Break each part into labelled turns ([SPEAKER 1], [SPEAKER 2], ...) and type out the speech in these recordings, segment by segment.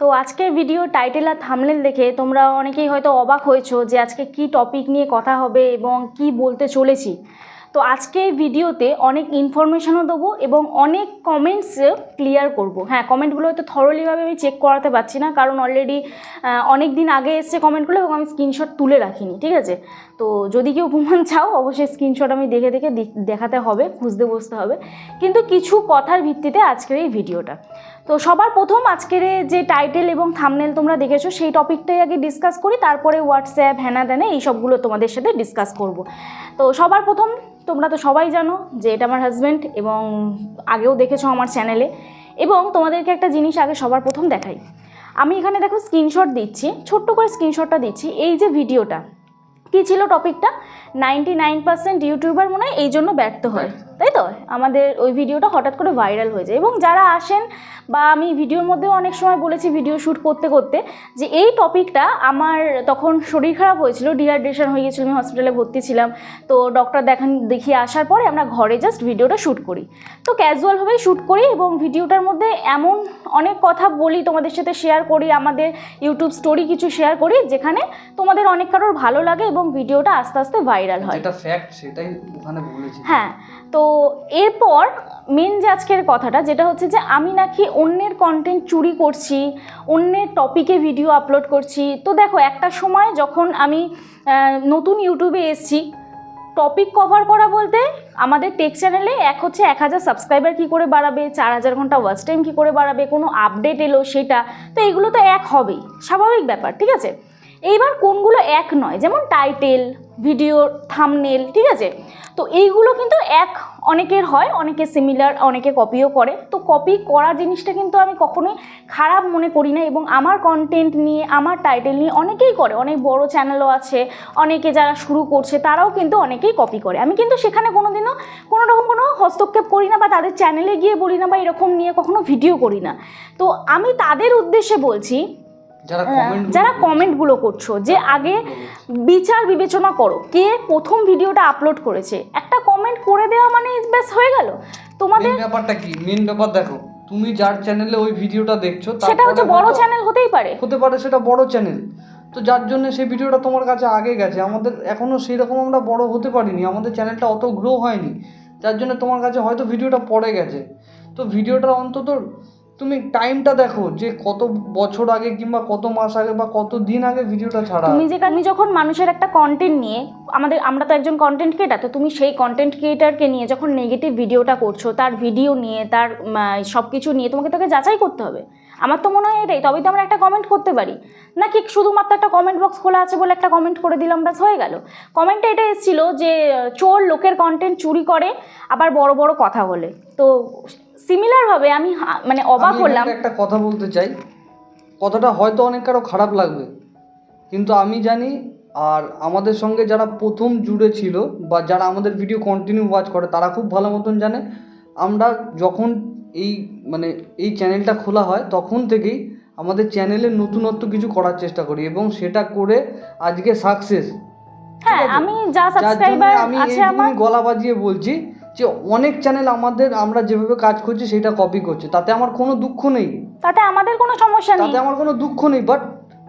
[SPEAKER 1] তো আজকের video title আর থামলেন দেখে তোমরা অনেকেই হয়তো অবাক হয়েছো যে আজকে কি টপিক নিয়ে কথা হবে এবং কি বলতে চলেছি। তো আজকে এই ভিডিওতে অনেক ইনফরমেশনও দেবো এবং অনেক কমেন্টস ক্লিয়ার করব। হ্যাঁ কমেন্টগুলো হয়তো থরলিভাবে আমি চেক করাতে পারছি না, কারণ অলরেডি অনেক দিন আগে এসছে কমেন্টগুলো এবং আমি স্ক্রিনশট তুলে রাখিনি, ঠিক আছে? তো যদি কেউ প্রমাণ চাও, অবশ্যই স্ক্রিনশট আমি দেখে দেখে দেখাতে হবে, খুঁজতে বসতে হবে। কিন্তু কিছু কথার ভিত্তিতে আজকের এই ভিডিওটা। তো সবার প্রথম আজকের যে টাইটেল এবং থামনেল তোমরা দেখেছ, সেই টপিকটাই আগে ডিসকাস করি, তারপরে হোয়াটসঅ্যাপ হ্যানা ত্যানা এই সবগুলো তোমাদের সাথে ডিসকাস করব। তো সবার প্রথম তোমরা তো সবাই জানো যে এটা আমার হাজব্যান্ড এবং আগেও দেখেছ আমার চ্যানেলে এবং তোমাদেরকে একটা জিনিস আগে সবার প্রথম দেখাই। আমি এখানে দেখো স্ক্রিনশট দিচ্ছি, ছোট্ট করে স্ক্রিনশটটা দিচ্ছি। এই যে ভিডিওটা কী ছিল টপিকটা নাইনটি নাইন পার্সেন্ট ইউটিউবার মনে হয় এই জন্য ব্যর্থ হয়। তাই তো? আমাদের ওই ভিডিওটা হঠাৎ করে ভাইরাল হয়ে যায়। এবং যারা আসেন বা আমি ভিডিওর মধ্যেও অনেক সময় বলেছি ভিডিও শ্যুট করতে করতে যে এই টপিকটা আমার তখন শরীর খারাপ হয়েছিল ডিহাইড্রেশন হয়ে গেছিল আমি হসপিটালে ভর্তি ছিলাম। তো ডক্টর দেখান দেখিয়ে আসার পরে আমরা ঘরে জাস্ট ভিডিওটা শ্যুট করি। তো ক্যাজুয়ালভাবেই শ্যুট করি এবং ভিডিওটার মধ্যে এমন অনেক কথা বলি তোমাদের সাথে শেয়ার করি আমাদের ইউটিউব স্টোরি কিছু শেয়ার করি যেখানে তোমাদের অনেক কারোর ভালো লাগে এবং ভিডিওটা আস্তে আস্তে ভাইরাল হয়। হ্যাঁ তো এরপর মেন যে আজকের কথাটা, যেটা হচ্ছে যে আমি নাকি অন্যের কন্টেন্ট চুরি করছি, অন্যের টপিকে ভিডিও আপলোড করছি। তো দেখো, একটা সময় যখন আমি নতুন ইউটিউবে এসেছি টপিক কভার করা বলতে আমাদের টেক চ্যানেলে এক হচ্ছে এক হাজার সাবস্ক্রাইবার কী করে বাড়াবে, চার হাজার ঘণ্টা ওয়াচ টাইম কী করে বাড়াবে, কোনো আপডেট এলো সেটা, তো এগুলো তো এক হবেই, স্বাভাবিক ব্যাপার, ঠিক আছে? এইবার কোনগুলো এক নয়, যেমন টাইটেল ভিডিও থামনেল ঠিক আছে? তো এইগুলো কিন্তু এক, অনেকের হয়, অনেকে সিমিলার অনেকে কপিও করে। তো কপি করা জিনিসটা কিন্তু আমি কখনোই খারাপ মনে করি না এবং আমার কন্টেন্ট নিয়ে, আমার টাইটেল নিয়ে অনেকেই করে। অনেক বড় চ্যানেলও আছে, অনেকে যারা শুরু করছে, তারাও কিন্তু অনেকেই কপি করে। আমি কিন্তু সেখানে কোনোদিনও কোনো রকম কোনো হস্তক্ষেপ করি না বা তাদের চ্যানেলে গিয়ে বলি না বা এরকম নিয়ে কখনো ভিডিও করি না। তো আমি তাদের উদ্দেশ্যে বলছি
[SPEAKER 2] যারা কমেন্ট
[SPEAKER 1] যারা কমেন্টগুলো করছ যে আগে বিচার বিবেচনা করো কে প্রথম ভিডিওটা আপলোড করেছে একটা কমেন্ট করে দেওয়া মানে ব্যাস হয়ে গেল। তোমাদের
[SPEAKER 2] ব্যাপারটা কি? মেন ব্যাপার দেখো তুমি যার চ্যানেলে ওই ভিডিওটা দেখছ
[SPEAKER 1] সেটা হচ্ছে বড় চ্যানেল হতেই পারে।
[SPEAKER 2] হতে পারে সেটা বড় চ্যানেল তো যার জন্য সেই ভিডিওটা তোমার কাছে আগে গেছে আমাদের এখনও সেই রকম আমরা বড় হতে পারিনি আমাদের চ্যানেলটা অত গ্রো হয়নি। যার জন্য তোমার কাছে হয়তো ভিডিওটা পড়ে গেছে। তো ভিডিওটা অন্তত তুমি টাইমটা দেখো যে কত বছর আগে কিংবা কত মাস আগে বা কত দিন আগে ভিডিওটা ছাড়া।
[SPEAKER 1] তুমি যে, তুমি যখন মানুষের একটা কন্টেন্ট নিয়ে, আমাদের, আমরা তো একজন কন্টেন্ট ক্রিয়েটার তো তুমি সেই কন্টেন্ট ক্রিয়েটারকে নিয়ে যখন নেগেটিভ ভিডিওটা করছ, তার ভিডিও নিয়ে, তার সব কিছু নিয়ে, তোমাকে তোকে যাচাই করতে হবে। আমার তো মনে হয় এটাই, তবেই তো আমরা একটা কমেন্ট করতে পারি। না নাকি শুধুমাত্র একটা কমেন্ট বক্স খোলা আছে বলে একটা কমেন্ট করে দিলাম, ব্যাস হয়ে গেল। কমেন্টে এটা এসেছিল যে, চোর লোকের কন্টেন্ট চুরি করে, আবার বড় বড় কথা বলে। তো সিমিলারভাবে আমি মানে অবাক হলাম।
[SPEAKER 2] একটা কথা বলতে চাই। কথাটা হয়তো অনেক কারও খারাপ লাগবে। কিন্তু আমি জানি আর আমাদের সঙ্গে যারা প্রথম জুড়ে ছিল বা যারা আমাদের ভিডিও কন্টিনিউ ওয়াচ করে তারা খুব ভালো মতন জানে আমরা যখন এই মানে এই চ্যানেলটা খোলা হয় তখন থেকেই আমাদের চ্যানেলে নতুনত্ব কিছু করার চেষ্টা করি এবং সেটা করে আজকে সাকসেস
[SPEAKER 1] হ্যাঁ আমি যা সাবস্ক্রাইবার আছে আমার
[SPEAKER 2] গলা বাজিয়ে বলছি যে অনেক চ্যানেল আমাদের আমরা যেভাবে কাজ করছি সেটা কপি করছে। তাতে আমার কোনো দুঃখ নেই।
[SPEAKER 1] তাতে আমাদের কোনো সমস্যা নেই।
[SPEAKER 2] তাতে আমার কোনো দুঃখ নেই বাট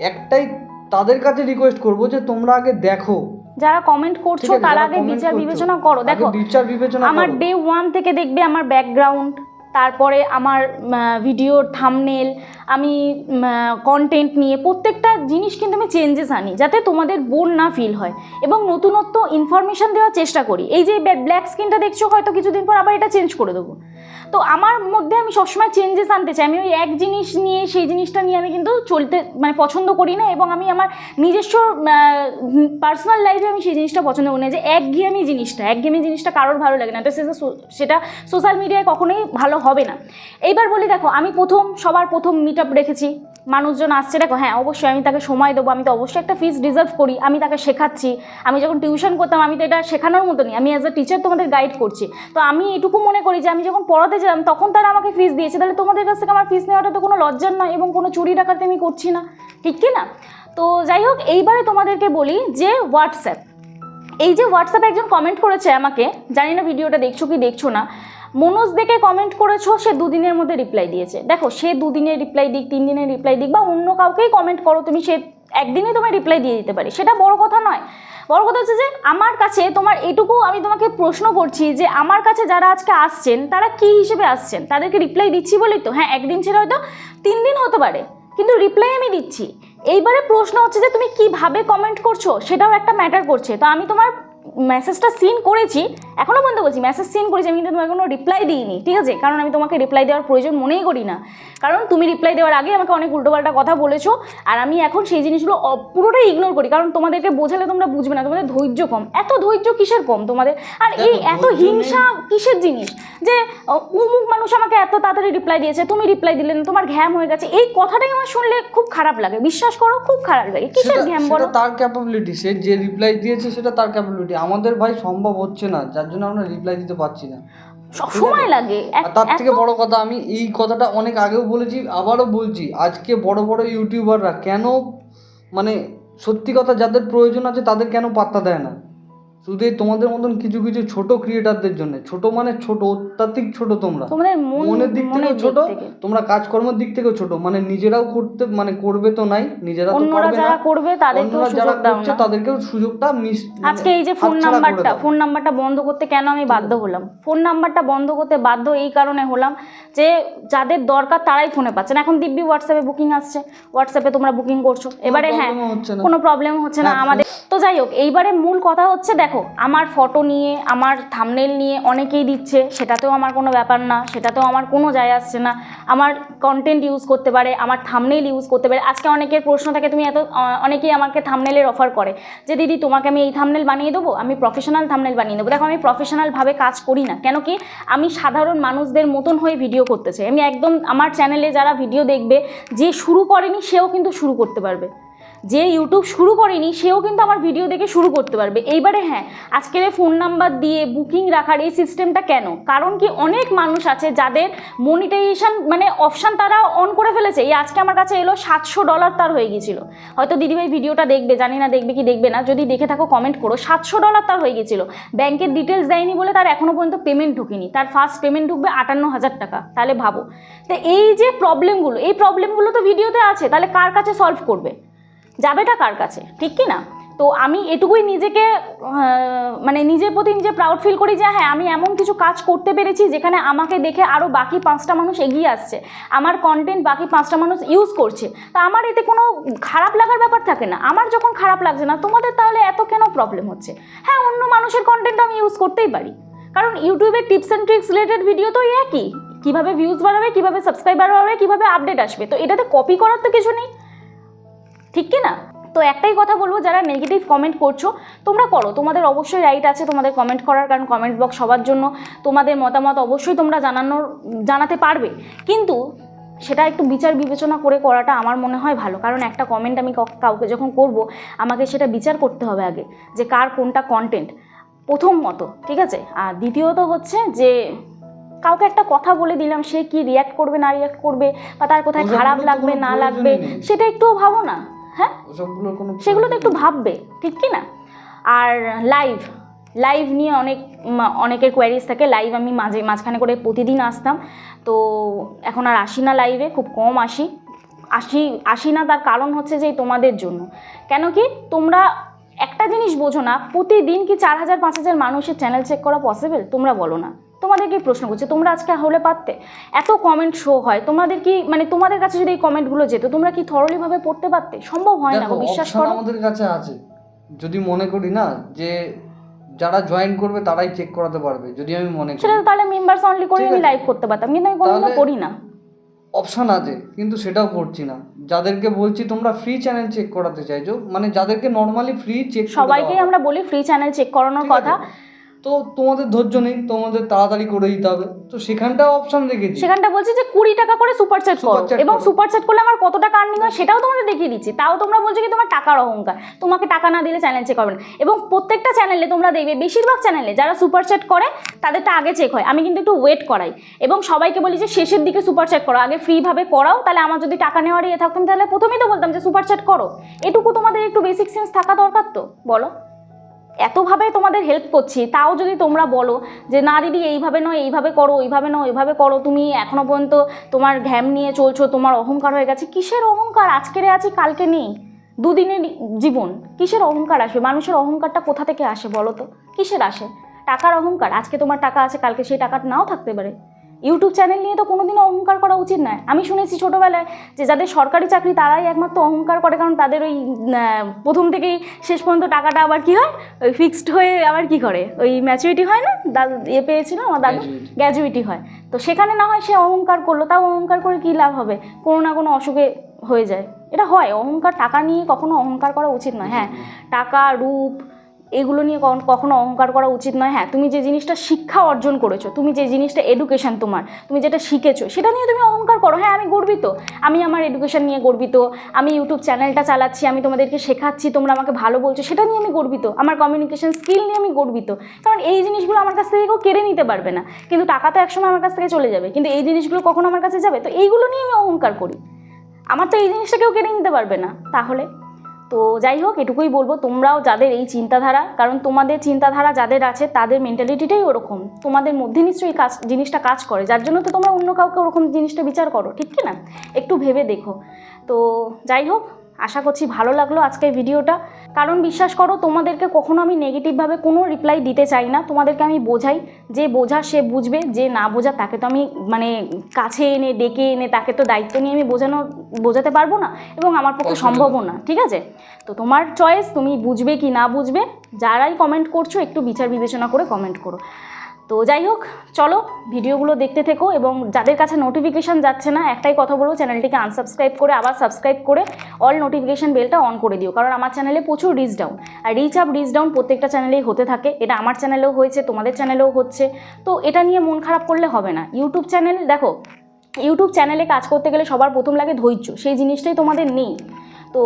[SPEAKER 2] একটাই তাদের কাছে রিকোয়েস্ট করব যে তোমরা আগে দেখো।
[SPEAKER 1] যারা কমেন্ট করছ তার আগে বিচার বিবেচনা করো। দেখো
[SPEAKER 2] বিচার বিবেচনা
[SPEAKER 1] আমার ডে ওয়ান থেকে দেখবে আমার ব্যাকগ্রাউন্ড তারপরে আমার ভিডিওর থামনেল আমি কন্টেন্ট নিয়ে প্রত্যেকটা জিনিস কিন্তু আমি চেঞ্জেস আনি যাতে তোমাদের বোর না ফিল হয়। এবং নতুনত্ব ইনফরমেশন দেওয়ার চেষ্টা করি। এই যে ব্ল্যাক স্ক্রিনটা দেখছ হয়তো কিছুদিন পর আবার এটা চেঞ্জ করে দেবো। তো আমার মধ্যে আমি সবসময় চেঞ্জেস আনতে চাই। আমি ওই এক জিনিস নিয়ে, সেই জিনিসটা নিয়ে আমি কিন্তু চলতে মানে পছন্দ করি না এবং আমি আমার নিজস্ব পার্সোনাল লাইফে আমি সেই জিনিসটা পছন্দ করি না। যে একঘেয়েমি জিনিসটা একঘেয়েমি জিনিসটা কারোর ভালো লাগে না। তো সেটা সোশ্যাল মিডিয়ায় কখনোই ভালো হবে না। এইবার বলি দেখো, আমি প্রথম, সবার প্রথম মিট আপ রেখেছি। মানুষজন আসছে, দেখো হ্যাঁ অবশ্যই আমি তাকে সময় দেবো, আমি তো অবশ্যই একটা ফিস ডিজার্ভ করি, আমি তাকে শেখাচ্ছি। আমি যখন টিউশন করতাম, আমি তো এটা শেখানোর মতনই, আমি অ্যাজ আ টিচার তোমাদের গাইড করছি। তো আমি এটুকু মনে করি যে, আমি যখন পড়াতে যেতাম, তখন তারা আমাকে ফিস দিয়েছে। তাহলে তোমাদের কাছ থেকে আমার ফিস নেওয়াটা তো কোনো লজ্জার নয় এবং কোনো চুরি ডাকাতে আমি করছি না। ঠিক কি না? তো যাই হোক, এইবারে তোমাদেরকে বলি যে হোয়াটসঅ্যাপ এই যে হোয়াটসঅ্যাপে একজন কমেন্ট করেছে আমাকে, জানি না ভিডিওটা দেখছ কি দেখছ না মনোজ দেখে কমেন্ট করেছ, সে দুদিনের মধ্যে রিপ্লাই দিয়েছে। দেখো, সে দুদিনের রিপ্লাই দিক, তিন দিনের রিপ্লাই দিক বা অন্য কাউকেই কমেন্ট করো, তুমি সে একদিনই তোমায় রিপ্লাই দিয়ে দিতে পারি। সেটা বড় কথা নয়। বড় কথা হচ্ছে যে, আমার কাছে তোমার এটুকু আমি তোমাকে প্রশ্ন করছি যে, আমার কাছে যারা আজকে আসছেন, তারা কি হিসেবে আসছেন? তাদেরকে রিপ্লাই দিচ্ছি বলেই তো। হ্যাঁ একদিন ছেড়ে হয়তো, তিন দিন হতে পারে। কিন্তু রিপ্লাই আমি দিচ্ছি। এইবারে প্রশ্ন হচ্ছে যে, তুমি কীভাবে কমেন্ট করছ? সেটাও একটা ম্যাটার করছে। তো আমি তোমার মেসেজটা সিন করেছি এখনও পর্যন্ত বলছি মেসেজ সিন করেছি আমি কিন্তু তোমাকে কোনো রিপ্লাই দিইনি ঠিক আছে? কারণ আমি তোমাকে রিপ্লাই দেওয়ার প্রয়োজন মনেই করি না। কারণ তুমি রিপ্লাই দেওয়ার আগে আমাকে অনেক উল্টোপাল্টা কথা বলেছ আর আমি এখন সেই জিনিসগুলো পুরোটাই ইগনোর করি। কারণ তোমাদেরকে বোঝালে তোমরা বুঝবে না তোমাদের ধৈর্য কম। এত ধৈর্য কিসের কম তোমাদের? আর এই এত হিংসা কিসের জিনিস? যে উমুক মানুষ আমাকে এত তাড়াতাড়ি রিপ্লাই দিয়েছে তুমি রিপ্লাই দিলে না তোমার ঘ্যাম হয়ে গেছে। এই কথাটাই আমার শুনলে খুব খারাপ লাগে। বিশ্বাস করো খুব খারাপ লাগে। কিসের ঘ্যাম বলো?
[SPEAKER 2] তার ক্যাপাবিলিটি সে যে রিপ্লাই দিয়েছে সেটা তার ক্যাপাবিলিটি আমাদের ভাই সম্ভব হচ্ছে না যার জন্য আমরা রিপ্লাই দিতে পারছি না।
[SPEAKER 1] সব সময় লাগে।
[SPEAKER 2] আর তার থেকে বড় কথা আমি এই কথাটা অনেক আগেও বলেছি আবারও বলছি আজকে বড় বড় ইউটিউবাররা কেন মানে সত্যি কথা যাদের প্রয়োজন আছে তাদের কেন পাত্তা দেয় না? শুধু এই তোমাদের মতন কিছু কিছু ছোট ক্রিয়েটারদের জন্য। ছোট মানে ছোট অত্যাধিক ছোট তোমরা।
[SPEAKER 1] তোমাদের
[SPEAKER 2] মনের দিক থেকেও ছোট তোমরা কাজকর্মের দিক থেকেও ছোট। মানে নিজেরাও করতে মানে করবে তো নাই নিজেরা তো পারবে না।
[SPEAKER 1] যারা করবে তাদেরকেও সুযোগ দাও না।
[SPEAKER 2] তাদেরকেও সুযোগটা মিস মানে
[SPEAKER 1] আজকে এই যে ফোন নাম্বারটা ফোন নাম্বারটা বন্ধ করতে কেন আমি বাধ্য হলাম? ফোন নাম্বারটা বন্ধ করতে বাধ্য এই কারণে হলাম যে যাদের দরকার তারাই ফোনে পাচ্ছে না এখন দিব্যি হোয়াটসঅ্যাপে বুকিং আসছে। হোয়াটসঅ্যাপে তোমরা বুকিং করছ। এবারে হ্যাঁ কোনো প্রবলেম হচ্ছে না
[SPEAKER 2] হ্যাঁ,
[SPEAKER 1] আমাদের। তো যাই হোক এইবারে মূল কথা হচ্ছে দেখো আমার ফটো নিয়ে, আমার থামনেল নিয়ে অনেকেই দিচ্ছে, সেটাতেও আমার কোনো ব্যাপার না, সেটাতেও আমার কোনো যায় আসছে না। আমার কন্টেন্ট ইউজ করতে পারে, আমার থামনেল ইউজ করতে পারে। আজকে অনেকের প্রশ্ন থাকে, তুমি এত অনেকেই আমাকে থামনেলের অফার করে যে, দিদি, তোমাকে আমি এই থামনেল বানিয়ে দেবো? আমি প্রফেশনাল থামনেল বানিয়ে দেবো। দেখো, আমি প্রফেশনালভাবে কাজ করি না। কেন কি, আমি সাধারণ মানুষদের মতন হয়ে ভিডিও করতে চাই। আমি একদম, আমার চ্যানেলে যারা ভিডিও দেখবে, যে শুরু করেনি, সেও কিন্তু শুরু করতে পারবে। যে ইউটিউব শুরু করেনি, সেও কিন্তু আমার ভিডিও দেখে শুরু করতে পারবে। এইবারে হ্যাঁ আজকের ফোন নাম্বার দিয়ে বুকিং রাখার এই সিস্টেমটা কেন? কারণ কি অনেক মানুষ আছে যাদের মনিটাইজেশন মানে অপশান তারা অন করে ফেলেছে। এই আজকে আমার কাছে এলো সাতশো ডলার তার হয়ে গিয়েছিল। হয়তো দিদিভাই ভিডিওটা দেখবে, জানি না দেখবে কি দেখবে না। যদি দেখে থাকো কমেন্ট করো, সাতশো ডলার তার হয়ে গিয়েছিল। ব্যাংকের ডিটেলস দেয়নি বলে তার এখনও পর্যন্ত পেমেন্ট ঢুকেনি। তার ফার্স্ট পেমেন্ট ঢুকবে আটান্ন হাজার টাকা। তাহলে ভাবো। তো এই যে প্রবলেমগুলো এই প্রবলেমগুলো তো ভিডিওতে আছে। তাহলে কার কাছে সলভ করবে? যাবেটা কার কাছে? ঠিক কি না? তো আমি এটুকুই নিজেকে মানে নিজের প্রতি নিজে প্রাউড ফিল করি যে হ্যাঁ আমি এমন কিছু কাজ করতে পেরেছি যেখানে আমাকে দেখে আরও বাকি পাঁচটা মানুষ এগিয়ে আসছে। আমার কন্টেন্ট বাকি পাঁচটা মানুষ ইউজ করছে। তা আমার এতে কোনো খারাপ লাগার ব্যাপার থাকে না। আমার যখন খারাপ লাগছে না, তোমাদের তাহলে এত কেন প্রবলেম হচ্ছে? হ্যাঁ অন্য মানুষের কন্টেন্ট আমি ইউজ করতেই পারি। কারণ ইউটিউবের tips and tricks related video তো একই। কীভাবে ভিউজ বাড়াবে, কীভাবে সাবস্ক্রাইবার বাড়াবে, কীভাবে আপডেট আসবে? তো এটাতে কপি করার তো কিছু নেই। ঠিক কি না? তো একটাই কথা বলব যারা নেগেটিভ কমেন্ট করছ তোমরা করো তোমাদের অবশ্যই রাইট আছে তোমাদের কমেন্ট করার কারণ কমেন্ট বক্স সবার জন্য তোমাদের মতামত অবশ্যই তোমরা জানানোর জানাতে পারবে। কিন্তু সেটা একটু বিচার বিবেচনা করে করাটা আমার মনে হয় ভালো। কারণ একটা কমেন্ট আমি কাউকে যখন করব আমাকে সেটা বিচার করতে হবে আগে যে কার কোনটা কন্টেন্ট প্রথম মতো ঠিক আছে? আর দ্বিতীয়ত হচ্ছে যে কাউকে একটা কথা বলে দিলাম সে কি রিয়াক্ট করবে না রিয়াক্ট করবে বা তার কোথায় খারাপ লাগবে না লাগবে সেটা একটুও ভাবো না। হ্যাঁ? সেগুলো তো একটু ভাববে ঠিক কি না? আর লাইভ লাইভ নিয়ে অনেক অনেকের কোয়ারিজ থাকে। লাইভ আমি মাঝে মাঝখানে করে প্রতিদিন আসতাম। তো এখন আর আসি না লাইভে খুব কম আসি। আসি আসি না তার কারণ হচ্ছে যে তোমাদের জন্য। কেন কি? তোমরা একটা জিনিস বোঝো না প্রতিদিন কি চার হাজার পাঁচ হাজার মানুষের চ্যানেল চেক করা পসিবল তোমরা বলো না। তোমাদেরকে প্রশ্ন করছে? তোমরা আজকে হলে পারতে? এত কমেন্ট শো হয় তোমাদের কি মানে তোমাদের কাছে যদি এই কমেন্টগুলো যেত তোমরা কি থরলিভাবে পড়তে পারতে? সম্ভব হয় না বিশ্বাস করো।
[SPEAKER 2] আমাদের কাছে আছে। যদি মনে করি না যে যারা জয়েন করবে তারাই চেক করাতে পারবে যদি আমি মনে করি।
[SPEAKER 1] সেটা তাহলে মেম্বারস অনলি করে আমি লাইভ করতে পারতাম কিন্তু আমি কোনোদিনও
[SPEAKER 2] তাহলে-
[SPEAKER 1] করি না
[SPEAKER 2] অপশন আছে কিন্তু সেটাও করছি না। যাদেরকে বলছি তোমরা ফ্রি চ্যানেল চেক করাতে চাইছো মানে যাদেরকে নর্মালি ফ্রি চেক
[SPEAKER 1] সবাইকেই আমরা বলি ফ্রি চ্যানেল চেক করানোর কথা।
[SPEAKER 2] তো তোমাদের ধৈর্য নেই তোমাদের তাড়াতাড়ি করে দিতে হবে। তো সেখানটা অপশন রেখেছি।
[SPEAKER 1] সেখানটা বলছি যে কুড়ি টাকা করে সুপার চ্যাট করো। এবং সুপার চ্যাট করলে আমার কত টাকা আর্নিং হয় সেটাও তোমাদের দেখিয়ে দিচ্ছি। তাও তোমরা বলছো কি তোমার টাকার অহংকার। তোমাকে টাকা না দিলে চ্যানেল চেক হবে না। এবং প্রত্যেকটা চ্যানেলে তোমরা দেখবে বেশিরভাগ চ্যানেলে যারা সুপার চ্যাট করে তাদেরটা আগে চেক হয়। আমি কিন্তু একটু ওয়েট করাই। এবং সবাইকে বলি যে শেষের দিকে সুপার চ্যাট করো। আগে ফ্রিভাবে করাও তাহলে আমার যদি টাকা নেওয়ার ইয়ে থাকতাম তাহলে প্রথমেই তো বলতাম যে সুপার চ্যাট করো। এটুকু তোমাদের একটু বেসিক সেন্স থাকা দরকার তো? বলো। এতভাবে তোমাদের হেল্প করছি, তাও যদি তোমরা বলো যে, না দিদি, এইভাবে নয়, এইভাবে করো ওইভাবে নয় ওইভাবে করো, তুমি এখনও পর্যন্ত তোমার ঘ্যাম নিয়ে চলছো, তোমার অহংকার হয়ে গেছে। কিসের অহংকার? আজকেরে আছি, কালকে নেই। দুদিনের জীবন, কিসের অহংকার আসবে? মানুষের অহংকারটা কোথা থেকে আসে বলো তো? কিসের আসে? টাকার অহংকার, আজকে তোমার টাকা আছে, কালকে সেই টাকাটা নাও থাকতে পারে। ইউটিউব চ্যানেল নিয়ে তো কোনোদিনও অহংকার করা উচিত নয়। আমি শুনেছি ছোটোবেলায় যে যাদের সরকারি চাকরি তারাই একমাত্র অহংকার করে কারণ তাদের ওই প্রথম থেকেই শেষ পর্যন্ত টাকাটা আবার কি হয়? ওই ফিক্সড হয়ে আবার কি করে? ওই ম্যাচুরিটি হয় না? দাদু ইয়ে পেয়েছিল আমার দাদু। গ্র্যাজুইটি হয়। তো সেখানে না হয় সে অহংকার করল তাও অহংকার করে কী লাভ হবে? কোনো না কোনো অসুখে হয়ে যায়। এটা হয়। অহংকার টাকা নিয়ে কখনো অহংকার করা উচিত নয়। হ্যাঁ টাকা রূপ এগুলো নিয়ে কখন- অহংকার করা উচিত নয়। হ্যাঁ তুমি যে জিনিসটা শিক্ষা অর্জন করেছ, তুমি যে জিনিসটা এডুকেশন তোমার, তুমি যেটা শিখেছো, সেটা নিয়ে তুমি অহংকার করো। হ্যাঁ আমি গর্বিত। আমি আমার এডুকেশন নিয়ে গর্বিত। আমি ইউটিউব চ্যানেলটা চালাচ্ছি, আমি তোমাদেরকে শেখাচ্ছি, তোমরা আমাকে ভালো বলছো, সেটা নিয়ে আমি গর্বিত। আমার কমিউনিকেশন স্কিল নিয়ে আমি গর্বিত। কারণ এই জিনিসগুলো আমার কাছ থেকে কেউ কেড়ে নিতে পারবে না। কিন্তু টাকা তো একসময় আমার কাছ থেকে চলে যাবে। কিন্তু এই জিনিসগুলো কখনো আমার কাছে যাবে? তো এইগুলো নিয়ে আমি অহংকার করি। আমার তো এই জিনিসটা কেউ কেড়ে নিতে পারবে না। তাহলে? তো যাই হোক, এটুকুই বলব, তোমরাও যাদের এই চিন্তাধারা, কারণ তোমাদের চিন্তাধারা যাদের আছে, তাদের মেন্টালিটিটাই ওরকম। তোমাদের মধ্যে নিশ্চয়ই কাজ, জিনিসটা কাজ করে, যার জন্য তো তোমরা অন্য কাউকে ওরকম জিনিসটা বিচার করো, ঠিক কি না? একটু ভেবে দেখো। তো যাই হোক আশা করছি ভালো লাগল আজকের ভিডিওটা। কারণ বিশ্বাস করো তোমাদেরকে কখনো আমি নেগেটিভভাবে কোনো রিপ্লাই দিতে চাই না। তোমাদেরকে আমি বোঝাই যে বোঝা সে বুঝবে যে না বোঝা তাকে তো আমি মানে কাছে এনে ডেকে এনে তাকে তো দায়িত্ব নিয়ে আমি বোঝানো বোঝাতে পারব না এবং আমার পক্ষে সম্ভবও না ঠিক আছে? তো তোমার চয়েস তুমি বুঝবে কি না বুঝবে যারাই কমেন্ট করছ একটু বিচার বিবেচনা করে কমেন্ট করো। তো যাই হোক, চলো ভিডিওগুলো দেখতে থেকো এবং যাদের কাছে নোটিফিকেশান যাচ্ছে না, একটাই কথা বলব, চ্যানেলটিকে আনসাবস্ক্রাইব করে, আবার সাবস্ক্রাইব করে অল নোটিফিকেশান বেলটা অন করে দিও। কারণ আমার চ্যানেলে প্রচুর রিচ ডাউন আর রিচ আপ রিচ ডাউন প্রত্যেকটা চ্যানেলেই হতে থাকে। এটা আমার চ্যানেলেও হয়েছে, তোমাদের চ্যানেলেও হচ্ছে। তো এটা নিয়ে মন খারাপ করলে হবে না। ইউটিউব চ্যানেল দেখো ইউটিউব চ্যানেলে কাজ করতে গেলে সবার প্রথম লাগে ধৈর্য। সেই জিনিসটাই তোমাদের নেই। তো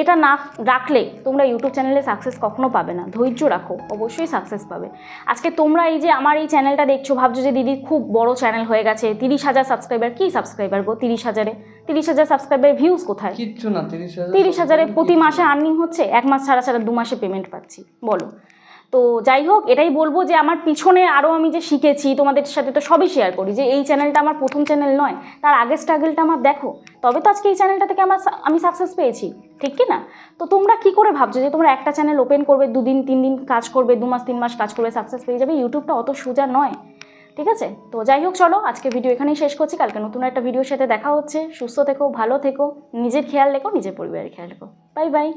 [SPEAKER 1] এটা না রাখলে তোমরা ইউটিউব চ্যানেলে সাকসেস কখনো পাবে না। ধৈর্য রাখো অবশ্যই সাকসেস পাবে। আজকে তোমরা এই যে আমার এই চ্যানেলটা দেখছ ভাবছ যে দিদি খুব বড় চ্যানেল হয়ে গেছে তিরিশ হাজার সাবস্ক্রাইবার কী সাবস্ক্রাইবার গো তিরিশ হাজারে? তিরিশ হাজার সাবস্ক্রাইবার ভিউজ কোথায়?
[SPEAKER 2] কিচ্ছু না তিরিশ হাজার
[SPEAKER 1] তিরিশ হাজারে প্রতি মাসে আর্নিং হচ্ছে এক মাস ছাড়া ছাড়া দু মাসে পেমেন্ট পাচ্ছি বলো। তো যাই হোক, এটাই বলব যে আমার পিছনে আরও আমি যে শিখেছি, তোমাদের সাথে তো সবই শেয়ার করি যে এই চ্যানেলটা আমার প্রথম চ্যানেল নয়, তার আগের স্ট্রাগলটা আমার দেখো। তবে তো আজকে এই চ্যানেলটা থেকে আমার আমি সাকসেস পেয়েছি, ঠিক কি না? তো তোমরা কি করে ভাবছ যে তোমরা একটা চ্যানেল ওপেন করবে, দুদিন, তিন দিন কাজ করবে, দু মাস, তিন মাস কাজ করবে সাকসেস পেয়ে যাবে ইউটিউবটা অত সোজা নয়, ঠিক আছে? তো যাই হোক, চলো, আজকে ভিডিও এখানেই শেষ করছি, কালকে নতুন একটা ভিডিওর সাথে দেখা হচ্ছে। সুস্থ থেকো, ভালো থেকো, নিজের খেয়াল রেখো, নিজের পরিবারের খেয়াল রেখো। Bye bye